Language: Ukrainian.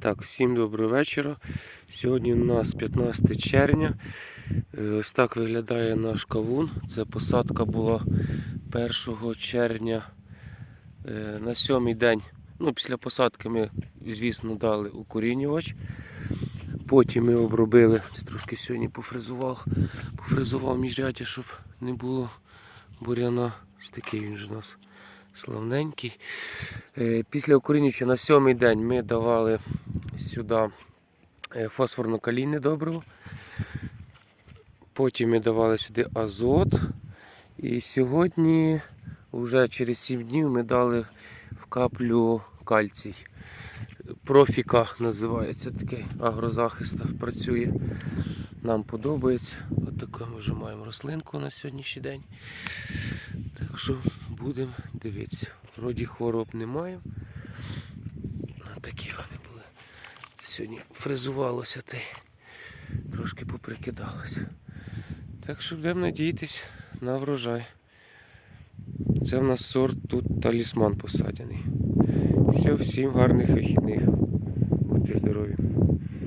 Так, всім доброго вечора. Сьогодні у нас 15 червня. Е, Ось так виглядає наш кавун. Це посадка була 1 червня е, на сьомий день. Ну, після посадки ми, звісно, дали укорінювач. Потім ми обробили, трошки сьогодні пофрезував, пофрезував міжряддя, щоб не було буряна. Ось такий він же у нас славненький. Е, Після укорінювача на сьомий день ми давали сюди е, фосфорно-калійне добриво. Потім ми давали сюди азот. І сьогодні, вже через 7 днів, ми дали в каплю кальцій. Профіка називається такий агрозахист працює. Нам подобається. От таку ми вже маємо рослинку на сьогоднішній день. Так що будемо дивитися. Вроді хвороб немає. Такі вони. Сьогодні фрезувалося те. Трошки поприкидалося. Так що будемо надіятись на врожай. Це в нас сорт тут талісман посадяний. Все, всім гарних вихідних. Будьте здорові.